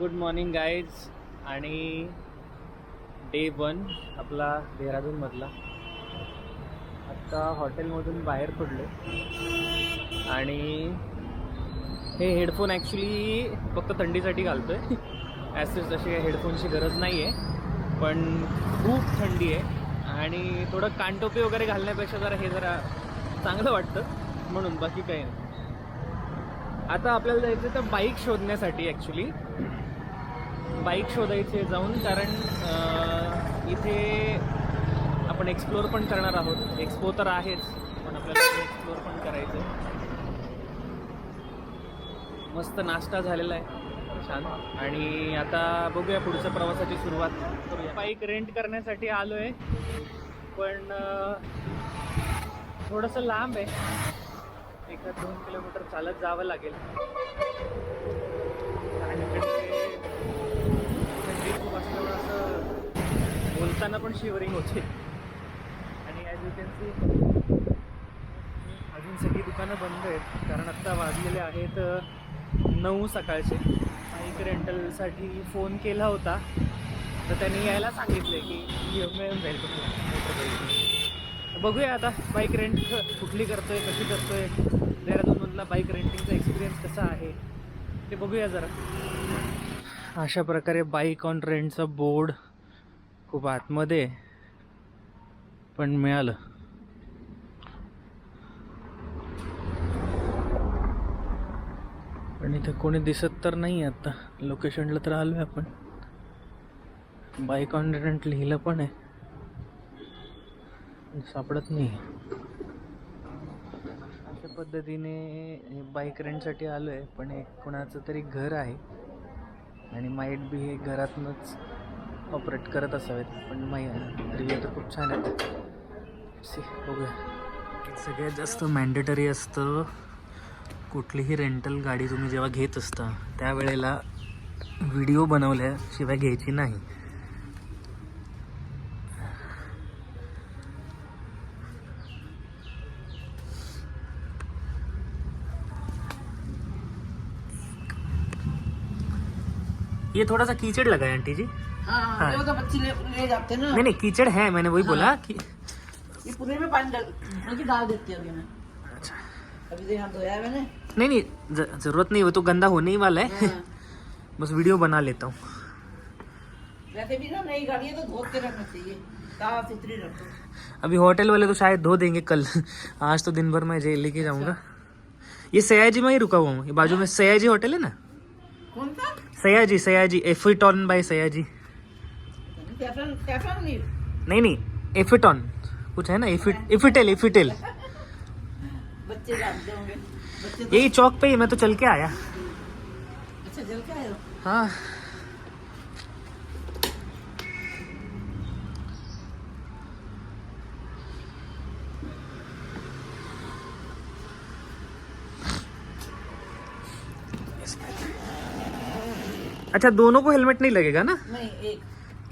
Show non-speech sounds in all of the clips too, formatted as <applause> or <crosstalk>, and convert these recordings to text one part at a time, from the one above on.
Good morning guys आणि day one आपला देहरादूनमधला. आत्ता हॉटेलमधून बाहेर पडलो आणि हे हेडफोन ॲक्च्युली फक्त थंडीसाठी घालतो आहे ॲसेस तशी काही हेडफोनची गरज नाही आहे पण खूप थंडी आहे. आणि थोडं कानटोपी वगैरे घालण्यापेक्षा जरा हे जरा चांगलं वाटतं. म्हणून बाकी काही नाही. आता आपल्याला जायचं तर बाईक शोधण्यासाठी ॲक्च्युली बाईक शोधायचे जाऊन कारण इथे आपण एक्सप्लोअर पण करणार आहोत. एक्सपो तर आहेच पण आपल्याला एक्सप्लोअर पण करायचं आहे. मस्त नाश्ता झालेला आहे. छान. आणि आता बघूया पुढच्या प्रवासाची सुरुवात. करूया बाईक रेंट करण्यासाठी आलो आहे पण थोडंसं लांब आहे. एखाद दोन किलोमीटर चालत जावं लागेल आणि इकडे थंडी खूप असल्यामुळे असं पण शिवरिंग होते. आणि ॲज यू कॅन सी अजून सगळी दुकानं बंद आहेत. कारण आत्ता वाजलेले आहेत नऊ सकाळचे. बाईक रेंटलसाठी फोन केला होता. तर त्यांनी यायला सांगितलं की मिळून जाईल तुम्हाला. बघूया आता बाईक रेंट कुठली करतोय कशी करतोय. देहरादूनमधला बाईक रेंटिंगचा एक्सपिरियन्स कसा आहे ते बघूया जरा. अशा प्रकारे बाईक ऑन रेंटचा बोर्ड खूप आतमध्ये पण मिळालं. पण इथे कोणी दिसत तर नाही आहे आता लोकेशनला तर आलो आहे आपण. बाईक ऑन लिहिलं पण आहे. सापडत नाही. अशा पद्धतीने बाईक रेंटसाठी आलो आहे पण एक कोणाचं तरी घर आहे. आणि माईट बी हे घरातूनच ऑपरेट करत असावेत पण माही रिव्ह्यू तर खूप छान आहेत. सी बघूया. सगळ्यात जास्त मॅन्डेटरी असतं कुठलीही रेंटल गाडी तुम्ही जेव्हा घेत असता त्यावेळेला व्हिडिओ बनवल्याशिवाय घ्यायची नाही. ये थोड़ा सा कीचड़ लगा है आंटी जी हाँ हाँ। वो तो बच्चे ले, ले जाते ना। नहीं नहीं कीचड़ है मैंने वही बोला कि ये पूरे में पानी डाल डाल देती है अभी मैं। अच्छा। अभी तो धोया है मैंने। नहीं नहीं ज़रूरत नहीं वो तो गंदा होने ही वाला है। हाँ। <laughs> बस वीडियो बना लेता हूँ। वैसे भी ना नई गाड़ी है तो धो के रखना चाहिए। साफ़ सुथरी रखो। अभी होटल वाले तो शायद धो देंगे कल। <laughs> आज तो दिन भर मैं जेल लेके जाऊँगा। ये सयाजी में ही रुका हुआ हूँ। ये बाजू में सयाजी होटल है ना? कौन सा? Sayaji Sayaji Effotel by Sayaji. नहीं नहीं नहीं एफिटॉन कुछ है ना एफिट इफिटेल इफिटेल बच्चे होंगे। तो यही चौक पे ही मैं तो चल के आया। अच्छा जल के हो? हाँ। अच्छा दोनों को हेलमेट नहीं लगेगा ना? नहीं एक।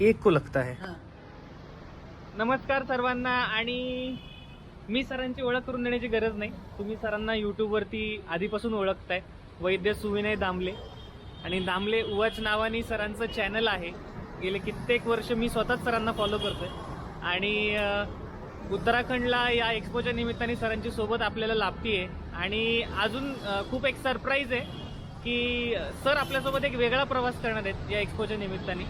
एक को लगता है। हाँ। नमस्कार सर्वांना आणि मी सरांची ओळख करून देण्याची गरज नाही. तुम्ही सरांना यूट्यूबवरती आधीपासून ओळखताय. वैद्य सुविनय दामले. आणि दामले उवाच नावाने सरांचं चॅनल आहे. गेले कित्येक वर्ष मी स्वतःच सरांना फॉलो करतोय. आणि उत्तराखंडला या एक्सपोच्या निमित्ताने सरांची सोबत आपल्याला लाभतीये. आणि अजून खूप एक सरप्राईज आहे. की सर आपल्यासोबत एक वेगळा प्रवास करणार आहेत या एक्सपोच्या निमित्ताने.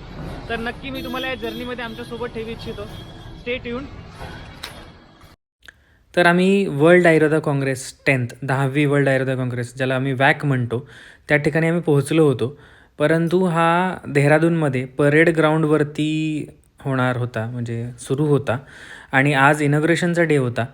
तर नक्की मी तुम्हाला या जर्नीमध्ये आमच्यासोबत ठेवू इच्छितो. स्टेट येऊन तर आम्ही वर्ल्ड आयुर्वेदा काँग्रेस टेन्थ दहावी वर्ल्ड आयुर्वेदा काँग्रेस ज्याला आम्ही वॅक म्हणतो त्या ठिकाणी आम्ही पोहोचलो होतो. परंतु हा देहरादूनमध्ये परेड ग्राउंडवरती होणार होता म्हणजे सुरू होता. आणि आज इनॉग्रेशनचा डे होता.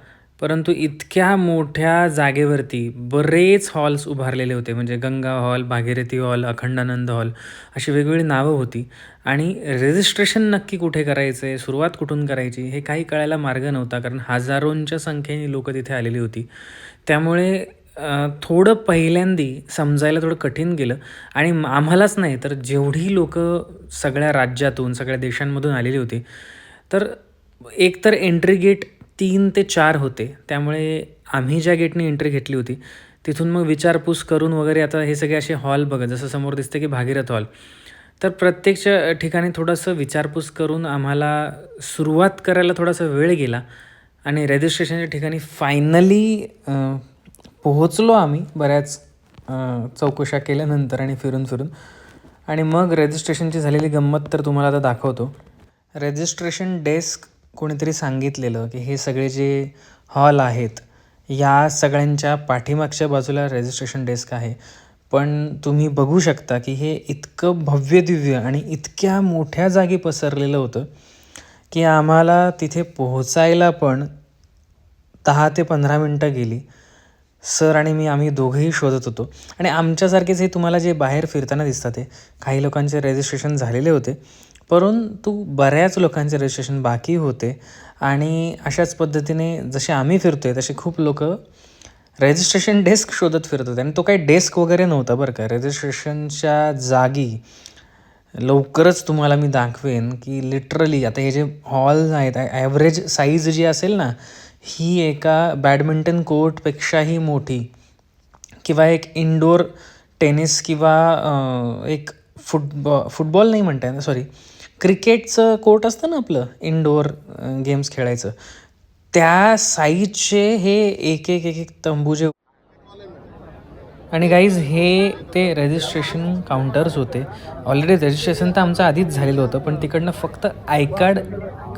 परंतु इतक्या मोठ्या जागेवरती बरेच हॉल्स उभारलेले होते. म्हणजे Ganga hall Bhagirathi hall Akhandanand hall अशी वेगवेगळी नावं होती. आणि रजिस्ट्रेशन नक्की कुठे करायचं आहे सुरुवात कुठून करायची हे काही कळायला मार्ग नव्हता कारण हजारोंच्या संख्येने लोक तिथे आलेली होती. त्यामुळे थोडं पहिल्यांदी समजायला थोडं कठीण गेलं. आणि आम्हालाच नाही तर जेवढी लोक सगळ्या राज्यातून सगळ्या देशांमधून आलेली होती तर एकतर एंट्री गेट तीन ते चार होते. त्यामुळे आम्ही ज्या गेटने एंट्री घेतली होती तिथून मग विचारपूस करून वगैरे आता हे सगळे असे हॉल बघा जसं समोर दिसतं की भागीरथ हॉल तर प्रत्येकच्या ठिकाणी थोडंसं विचारपूस करून आम्हाला सुरुवात करायला थोडासा वेळ गेला आणि रजिस्ट्रेशनच्या ठिकाणी फायनली पोहोचलो आम्ही बऱ्याच चौकशा केल्यानंतर आणि फिरून फिरून. आणि मग रजिस्ट्रेशनची झालेली गंमत तर तुम्हाला आता दाखवतो. रजिस्ट्रेशन डेस्क कोणीतरी सांगितलेलं की हे सगळे जे हॉल आहेत या सगळ्यांच्या पाठीमागच्या बाजूला रजिस्ट्रेशन डेस्क आहे. पण तुम्ही बघू शकता की हे इतकं भव्य दिव्य आणि इतक्या मोठ्या जागी पसरलेलं होतं की आम्हाला तिथे पोहोचायला पण दहा ते पंधरा मिनटं गेली. सर आणि मी आम्ही दोघंही शोधत होतो. आणि आमच्यासारखेच हे तुम्हाला जे बाहेर फिरताना दिसतात ते काही लोकांचे रजिस्ट्रेशन झालेले होते. परंतु बऱ्याच लोकांचे रजिस्ट्रेशन बाकी होते. आणि अशाच पद्धतीने जसे आम्ही फिरतोय तसे खूप लोक रजिस्ट्रेशन डेस्क शोधत फिरत होते. आणि तो काही डेस्क वगैरे नव्हता बरं का. रजिस्ट्रेशनच्या जागी लवकरच तुम्हाला मी दाखवेन की लिटरली आता हे जे हॉल्स आहेत ॲव्हरेज साईज जी असेल ना ही एका बॅडमिंटन कोर्टपेक्षाही मोठी किंवा एक इंडोर टेनिस किंवा एक फुटबॉ फुटबॉल नाही म्हणता येणार सॉरी क्रिकेटचं कोर्ट असतं ना आपलं इंडोर गेम्स खेळायचं. त्या साईजचे हे एक एक एक एक तंबू जे आणि गाईज हे ते रजिस्ट्रेशन काउंटर्स होते. ऑलरेडी रजिस्ट्रेशन तर आमचं आधीच झालेलं होतं पण तिकडनं फक्त आय कार्ड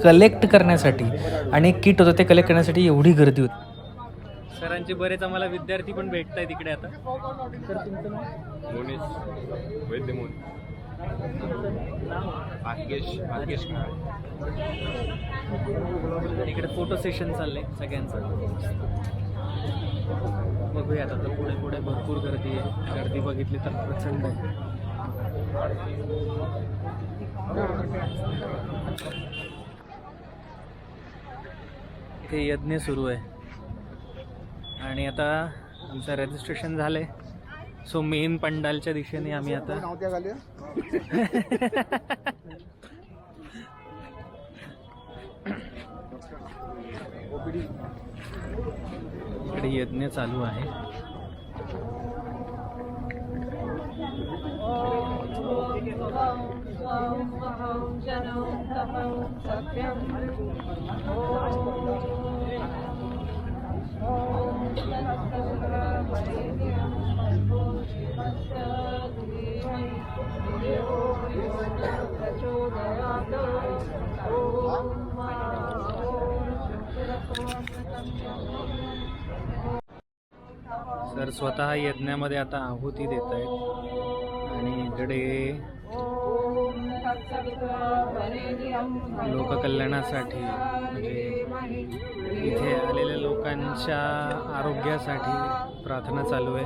कलेक्ट करण्यासाठी आणि एक किट होतं ते कलेक्ट करण्यासाठी एवढी गर्दी होती. सरांचे बरेच आम्हाला विद्यार्थी पण भेटत आहे तिकडे आता भाग्येश भाग्येश इकडे फोटो सेशन चाललंय सगळ्यांचं. बघूयात आता पुढे पुढे भरपूर गर्दी आहे. गर्दी बघितली तर प्रचंड आहे. इथे यज्ञ सुरू आहे. आणि आता आमचं रजिस्ट्रेशन झालंय. सो मेन पंडालच्या दिशेने आम्ही आता इकडे यज्ञ चालू आहे. सर स्वतः यज्ञामध्ये आता आहुती देत आहेत. आणि इकडे लोककल्याणासाठी म्हणजे इथे आलेल्या लोकांच्या आरोग्यासाठी प्रार्थना चालू आहे.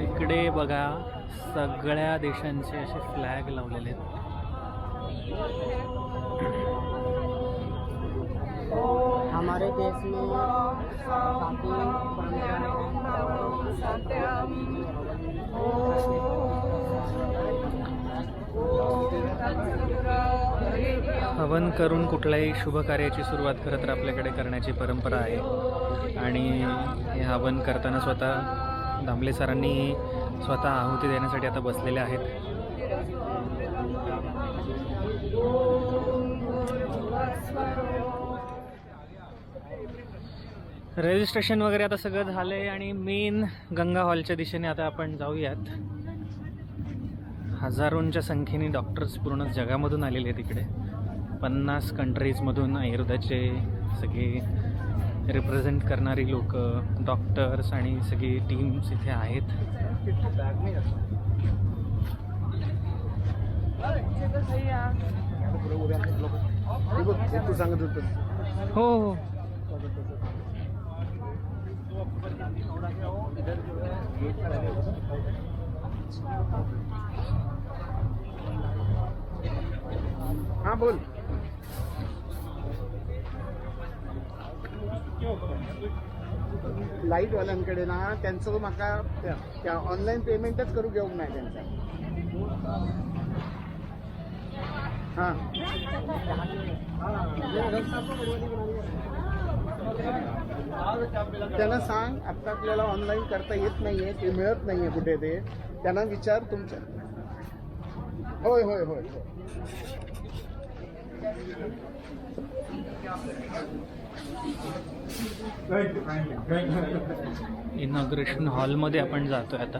इकडे बघा सगळ्या देशांचे असे फ्लॅग लावलेले आहेत. हमारे देश में काफ़ी हवन करून कुठल्याही शुभ कार्याची सुरुवात खरं तर आपल्याकडे करण्याची परंपरा आहे. आणि हे हवन करताना स्वतः दामले सरांनी स्वतः आहुती देण्यासाठी आता बसलेले आहेत. रजिस्ट्रेशन वगैरे आता सगळं झालं आहे आणि मेन गंगा हॉलच्या दिशेने आता आपण जाऊयात. हजारोंच्या संख्येने डॉक्टर्स पूर्ण जगामधून आलेले आहेत इकडे. पन्नास कंट्रीजमधून आयुर्वेदाचे सगळे रिप्रेझेंट करणारी लोक डॉक्टर्स आणि सगळी टीम्स इथे आहेत. हो हो होतं हो हो. हा बोल. लाइट वाल्यांकडे ना त्यांचं म्हाका त्या- ऑनलाईन पेमेंटच करू घेऊक नाही त्यांचा. हां. त्यांना सांग आत्ता आपल्याला ऑनलाईन करता येत नाहीये ते मिळत नाहीये कुठे ते. त्यांना विचार तुमच्या होय होय होय होय. इनॉग्रेशन हॉलमध्ये आपण जातोय आता.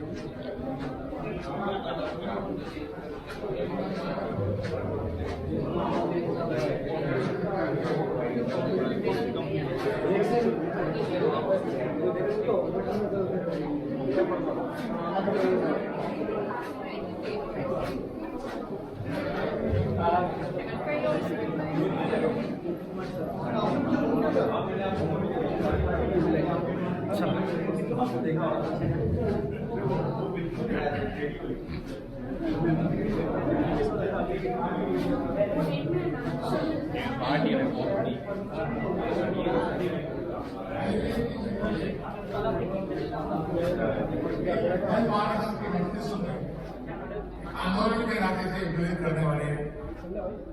आंदोलन के नाते से प्रेरित करने वाले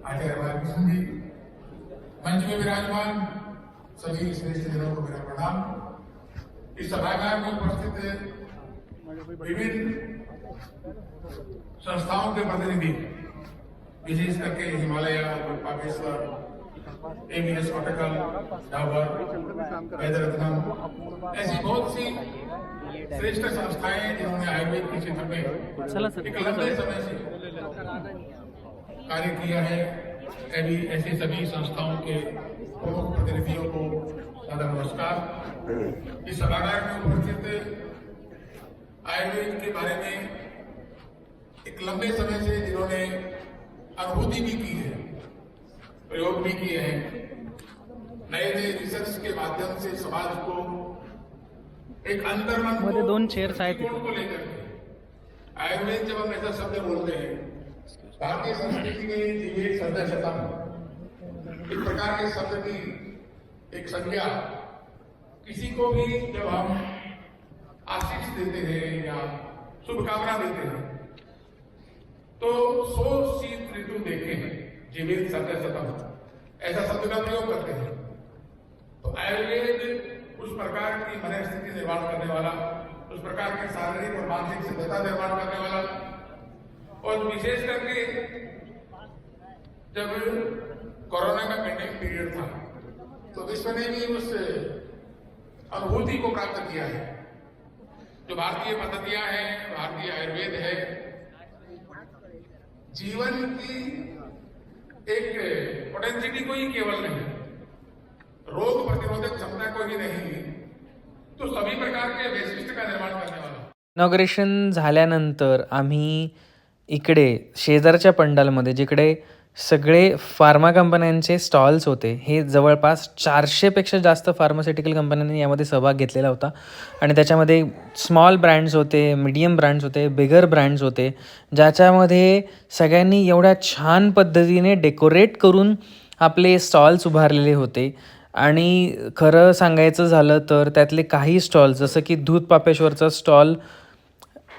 आचार्य जी मंच में विराजमान सभी श्रेष्ठ जनों को मेरा प्रणाम। इस सभागार में उपस्थित विभिन्न संस्थाओं के प्रतिनिधि विशेष करके हिमालय पापेश्वर एमएस कोटकल डाबर वेदरत्नम ऐसी बहुत सी श्रेष्ठ संस्थाएँ जिन्होंने आयुर्वेद के क्षेत्र में एक लंबे समय से कार्य किया है। ऐसी ऐसी सभी संस्थाओं के प्रमुख प्रतिनिधियों को दादा नमस्कार। इस सभागार में उपस्थित आयुर्वेद के बारे में एक लंबे समय से जिन्होंने अनुभूति भी की है प्रयोग भी किए हैं नए नए रिसर्च के माध्यम से समाज को एक अंतर्मन को दोन को लेकर आयुर्वेद जब हम ऐसा शब्द बोलते हैं भारतीय संस्कृति में जीवे सदस्यता एक प्रकार के शब्द की एक संज्ञा, किसी को भी जब हम आशीष देते हैं या शुभकामना देते हैं तो सो शीत ऋतु देखे हैं जीवित सदस्यतम ऐसा शब्द का प्रयोग करते हैं। तो आयुर्वेद उस प्रकार की मन स्थिति निर्माण करने वाला, उस प्रकार की शारीरिक और मानसिक सिद्धता निर्माण करने वाला और विशेष करके जब कोरोना का पेंडेमिक पीरियड था तो विश्व ने भी उस अनुभूति को प्राप्त किया है। जो भारतीय पद्धतियां हैं भारतीय आयुर्वेद है जीवन की एक पोटेंसिटी को ही केवल नहीं रोग प्रतिरोधक क्षमता को ही नहीं तो सभी प्रकार के वैशिष्ट का निर्माण करने वाला इनॉग्रेशन झाल्यानंतर आम्ही इकडे शेजारच्या पंडालमध्ये जिकडे सगळे फार्मा कंपन्यांचे स्टॉल्स होते हे जवळपास चारशेपेक्षा जास्त फार्मास्युटिकल कंपन्यांनी यामध्ये सहभाग घेतलेला होता. आणि त्याच्यामध्ये स्मॉल ब्रँड्स होते मीडियम ब्रँड्स होते बिगर ब्रँड्स होते ज्याच्यामध्ये सगळ्यांनी एवढ्या छान पद्धतीने डेकोरेट करून आपले स्टॉल्स उभारलेले होते. आणि खरं सांगायचं झालं तर त्यातले काही स्टॉल्स जसं की दूध पापेश्वरचा स्टॉल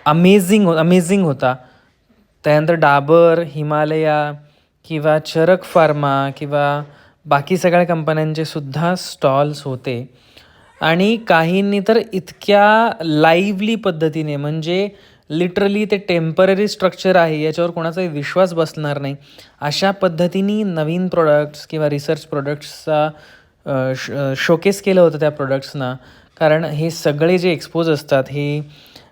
अमेझिंग हो अमेझिंग होता. त्यानंतर डाबर हिमालया किंवा चरक फार्मा किंवा बाकी सगळ्या कंपन्यांचे सुद्धा स्टॉल्स होते. आणि काहींनी तर इतक्या लाईव्हली पद्धतीने म्हणजे लिटरली ते टेंपररी स्ट्रक्चर आहे याच्यावर कोणाचाही विश्वास बसणार नाही. अशा पद्धतीने नवीन प्रोडक्ट्स किंवा रिसर्च प्रोडक्ट्सचा शोकेस केलं होतं त्या प्रोडक्ट्सना कारण हे सगळे जे एक्सपोज असतात हे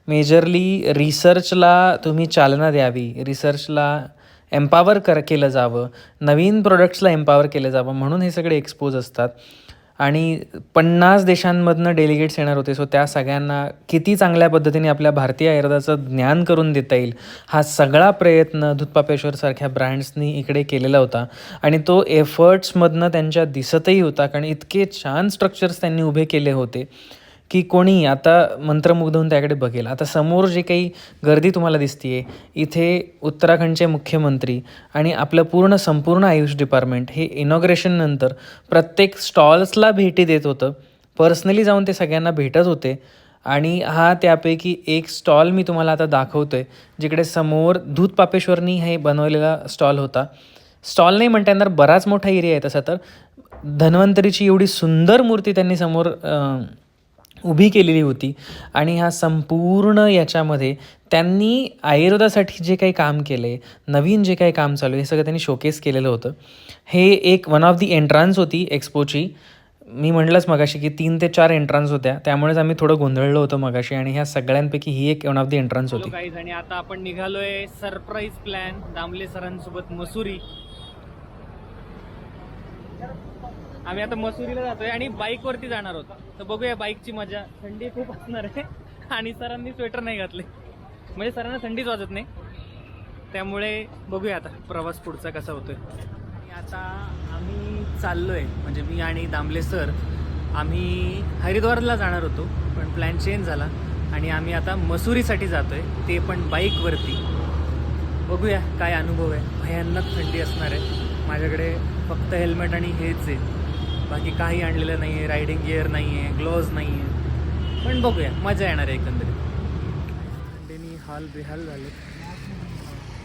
मेजरली रिसर्चला तुम्ही चालना द्यावी रिसर्चला एम्पावर कर केलं जावं नवीन प्रोडक्ट्सला एम्पावर केलं जावं म्हणून हे सगळे एक्सपोज असतात. आणि पन्नास देशांमधनं डेलिगेट्स येणार होते सो त्या सगळ्यांना किती चांगल्या पद्धतीने आपल्या भारतीय आयुर्वेदाचं ज्ञान करून देता येईल हा सगळा प्रयत्न धुतपापेश्वरसारख्या ब्रँड्सनी इकडे केलेला होता. आणि तो एफर्ट्समधनं त्यांच्या दिसतही होता कारण इतके छान स्ट्रक्चर्स त्यांनी उभे केले होते. की कोणी आता मंत्रमुग्ध होऊन त्याकडे बघेल. आता समोर जे काही गर्दी तुम्हाला दिसते इथे उत्तराखंडचे मुख्यमंत्री आणि आपलं पूर्ण संपूर्ण आयुष डिपार्टमेंट हे इनॉग्रेशननंतर प्रत्येक स्टॉल्सला भेटी देत होतं. पर्सनली जाऊन ते सगळ्यांना भेटत होते. आणि हा त्यापैकी एक स्टॉल मी तुम्हाला आता दाखवतो आहे जिकडे समोर दूध पापेश्वरनी हे बनवलेला स्टॉल होता. स्टॉल नाही म्हणता येणार बराच मोठा एरिया आहे तसा तर. धन्वंतरीची एवढी सुंदर मूर्ती त्यांनी समोर उभी केलेली होती. आणि ह्या संपूर्ण याच्यामध्ये त्यांनी आयुर्वेदासाठी जे काही काम केले नवीन जे काही काम चालू आहे हे सगळं त्यांनी शोकेस केलेलं होतं. हे एक वन ऑफ दी एंट्रान्स होती एक्सपोची मी म्हटलंच मगाशी की तीन ते चार एंट्रान्स होत्या. त्यामुळेच आम्ही थोडं गोंधळलो होतो मगाशी आणि ह्या सगळ्यांपैकी ही एक वन ऑफ दी एंट्रान्स होती. आणि आता आपण निघालोय सरप्राईज प्लॅन दामले सरांसोबत मसुरी. आम्ही आता मसुरीला जातोय आणि बाईक वरती जाणार होतो तर बघूया बाईकची मजा. थंडी खूप असणार आहे. आणि सरांनी स्वेटर नाही घातले. म्हणजे सरांना थंडीच वाजत नाही. त्यामुळे बघूया आता प्रवास पुढचा कसा होतोय. आणि आता आम्ही चाललोय. म्हणजे मी आणि दामले सर आम्ही हरिद्वारला जाणार होतो पण प्लॅन चेंज झाला. आणि आम्ही आता मसुरीसाठी जातोय. ते पण बाईकवरती बघूया काय अनुभव आहे. भयानक थंडी असणार आहे. माझ्याकडे फक्त हेल्मेट आणि हेच आहे. बाकी काही आणलेलं नाही आहे रायडिंग गिअर नाही आहे ग्लोव्ज नाही आहे पण बघूया मजा येणार आहे एकंदरीत. थंडीने हाल बेहाल झाले.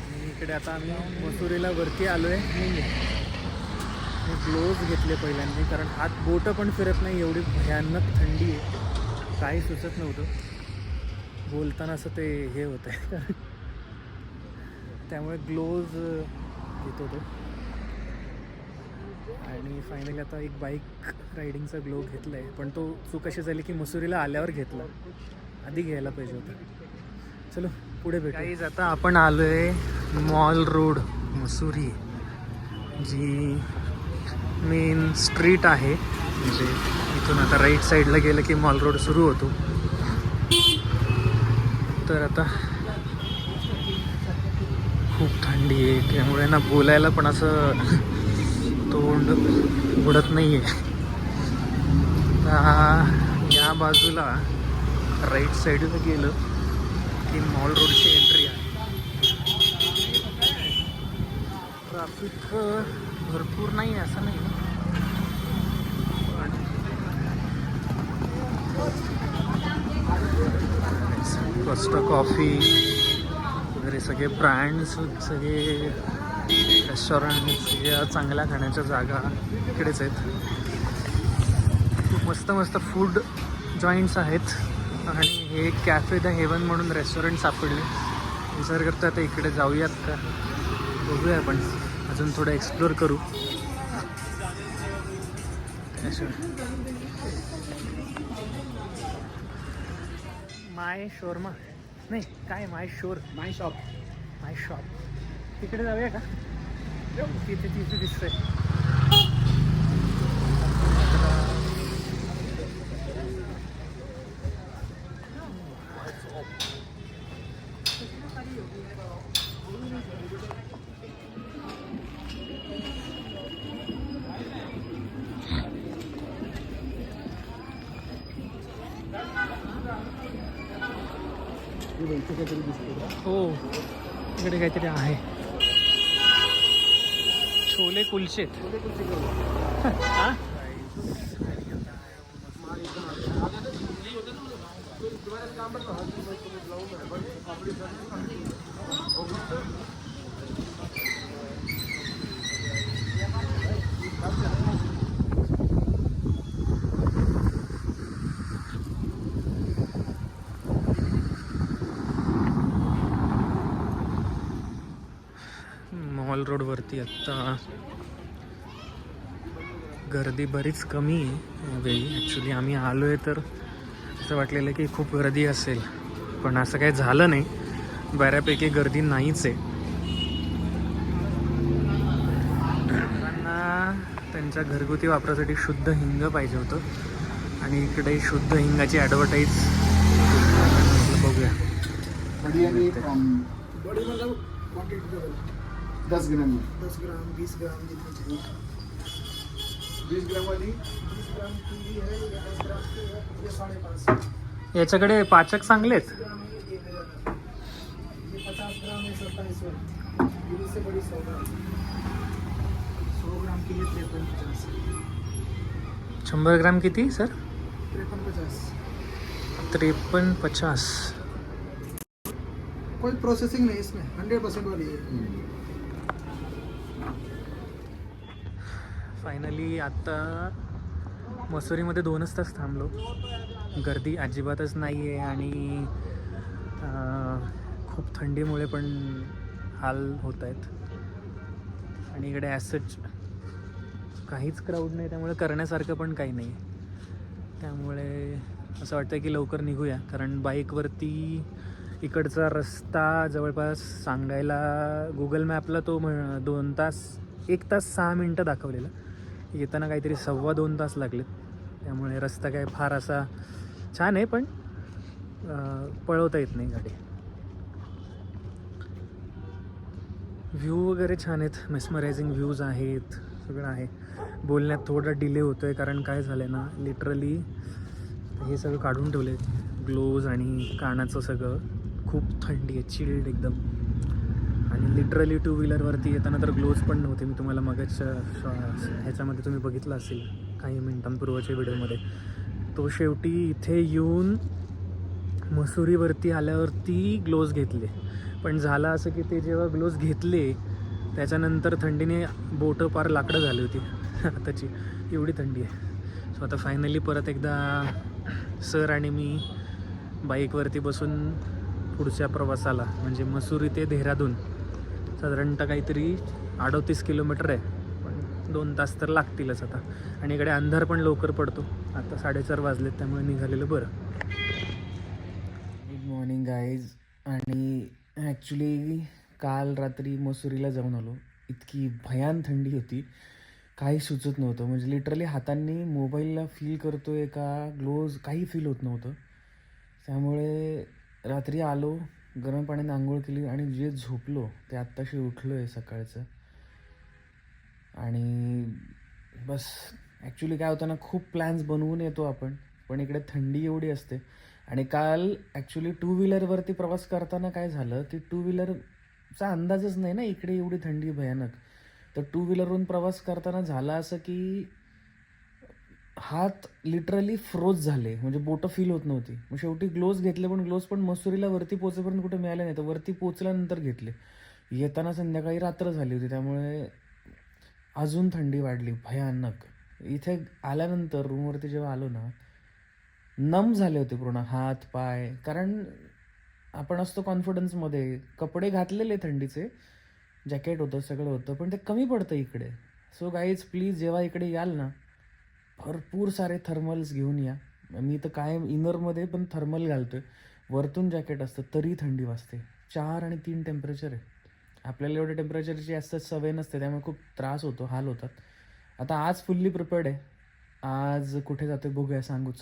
आणि इकडे आता आम्ही मसुरीला वरती आलो आहे मी ग्लोव्ज घेतले पहिल्यांदा कारण हात बोटं पण फिरत नाही एवढी भयानक थंडी आहे. काही सुचत नव्हतं. बोलताना असं ते हे होतं आहे <laughs> त्यामुळे ग्लोव्ज घेत होतो. आणि फायनली आता एक बाईक रायडिंगचा ग्लो घेतला आहे पण तो चूक अशी झाली की मसुरीला आल्यावर घेतला. आधी घ्यायला पाहिजे होता. चलो पुढे भेटाईज आता आपण आलो आहे मॉल रोड मसुरी जी मेन स्ट्रीट आहे. म्हणजे इथून आता राईट साईडला गेलं की मॉल रोड सुरू होतो. तर आता खूप थंडी आहे. त्यामुळे ना बोलायला पण असं तोंड उघडत नाही आहे या बाजूला राईट साईडला गेलं की मॉल रोडची एंट्री आहे. ट्रॅफिक भरपूर नाही आहे असं नाही. पण कॉफी वगैरे सगळे ब्रँड्स सगळे रेस्टॉरंट सगळ्या चांगल्या खाण्याच्या जागा इकडेच आहेत. खूप मस्त मस्त फूड जॉईंट्स आहेत. आणि हे कॅफे द हेवन म्हणून रेस्टॉरंट सापडले. विचार करतो आता इकडे जाऊयात का? बघूया आपण. अजून थोडं एक्सप्लोअर करू. My shawarma. नाही काय my shore? My shop. My shop. तिकडे जाऊया का? तिथे तिथे दिसतंय हो इकडे काहीतरी आहे. फुलशेत मॉल रोडवरती आत्ता गर्दी बरीच कमी आहे यावेळी ॲक्च्युली आम्ही आलो आहे तर असं वाटलेलं की खूप गर्दी असेल. पण असं काही झालं नाही. बऱ्यापैकी गर्दी नाहीच आहे. लोकांना त्यांच्या घरगुती वापरासाठी शुद्ध हिंग पाहिजे होतं. आणि इकडे शुद्ध हिंगाची ॲडव्हर्टाईज बघूया. बिरयानी बड़ी मतलब क्वांटिटी दस ग्राम. दस ग्राम बीस ग्राम जितनी चाहिए बीस ग्राम वाली याच्याकडे पाचक चांगलेत पचास ग्राम है सत्ताईस वाली से बड़ी सौ ग्राम सौ ग्राम के तिरपन पचास. शंभर ग्राम किती सर? तिरपन पचास. त्रेपन्न पचास. कोई प्रोसेसिंग नहीं इसमें. हंड्रेड परसेंट वाली है फायनली आत्ता मसुरीमध्ये दोनच तास थांबलो. गर्दी अजिबातच नाही आहे आणि खूप थंडीमुळे पण हाल होत आहेत आणि इकडे ॲसच काहीच क्राऊड नाही त्यामुळे करण्यासारखं पण काही नाही त्यामुळे असं वाटतं की लवकर निघूया कारण बाईकवरती इकडचा रस्ता जवळपास सांगायला गुगल मॅपला तो म्ह दोन तास एक तास सहा मिनटं दाखवलेला. येताना काहीतरी सव्वा दोन तास लागलेत. त्यामुळे रस्ता काय फार असा छान आहे पण पळवता येत नाही गाडी. व्ह्यू वगैरे छान आहेत. मेस्मरायझिंग व्ह्यूज आहेत. सगळं आहे. बोलण्यात थोडा डिले होतो आहे कारण काय झालं आहे ना लिटरली हे सगळं काढून ठेवले ग्लोव्ज आणि कानाचं सगळं खूप थंडी आहे चिल्ड एकदम. आणि लिटरली टू व्हीलरवरती येताना तर ग्लोव्ज पण नव्हते. मी तुम्हाला मगच शॉ- ह्याच्यामध्ये तुम्ही बघितलं असेल काही मिनिटांपूर्वीच्या व्हिडिओमध्ये. तो शेवटी इथे येऊन मसुरीवरती आल्यावरती ग्लोव्ज घेतले. पण झालं असं की ते जेव्हा ग्लोव्ज घेतले त्याच्यानंतर थंडीने बोटं पार लाकडं झाली होती. <laughs> आताची एवढी थंडी आहे. सो आता फायनली परत एकदा सर आणि मी बाईकवरती बसून पुढच्या प्रवासाला म्हणजे मसुरी ते देहरादून साधारणतः काहीतरी अडोतीस किलोमीटर आहे. पण दोन तास तर लागतीलच आता. आणि इकडे अंधार पण लवकर पडतो. आता साडेचार वाजलेत त्यामुळे निघालेलं बरं. गुड मॉर्निंग गाईज आणि ॲक्च्युली काल रात्री मसुरीला जाऊन आलो. इतकी भयान थंडी होती. काही सुचत नव्हतं. म्हणजे लिटरली हातांनी मोबाईलला फील करतो आहे का ग्लोव्ज काही फील होत नव्हतं. त्यामुळे रात्री आलो. गरम पाण्याने आंघोळ केली आणि जे झोपलो ते आत्ताशी उठलो आहे सकाळचं. आणि बस ॲक्च्युली काय होतं ना खूप प्लॅन्स बनवून येतो आपण पण इकडे थंडी एवढी असते. आणि काल ॲक्च्युली टू व्हीलरवरती प्रवास करताना काय झालं की टू व्हीलरचा अंदाजच नाही ना इकडे एवढी थंडी भयानक. तर टू व्हीलरवरून प्रवास करताना झालं असं की हात लिटरली फ्रोज झाले. म्हणजे बोटं फील होत नव्हती. मग शेवटी ग्लोव्ज घेतले पण ग्लोव्ज पण मसुरीला वरती पोचेपर्यंत कुठे मिळाले नाही तर वरती पोचल्यानंतर घेतले. येताना संध्याकाळी रात्र झाली होती. त्यामुळे अजून थंडी वाढली. भयानक. इथे आल्यानंतर रूमवरती जेव्हा आलो ना नम झाले होते पूर्ण. हात पाय. कारण आपण असतो कॉन्फिडन्समध्ये कपडे घातलेले थंडीचे. जॅकेट होतं सगळं होतं. पण ते कमी पडतं इकडे. सो गाईज प्लीज जेव्हा इकडे याल ना भरपूर सारे थर्मल्स घेऊन या. मी तर कायम इनरमध्ये पण थर्मल घालतो आहे वरतून जॅकेट असतं तरी थंडी वाजते. चार आणि तीन टेम्परेचर आहे आपल्याला एवढ्या टेम्परेचरची असतात सवय नसते त्यामुळे खूप त्रास होतो हाल होतात. आता आज फुल्ली प्रिपेअर्ड आहे. आज कुठे जातोय बघूया सांगूच.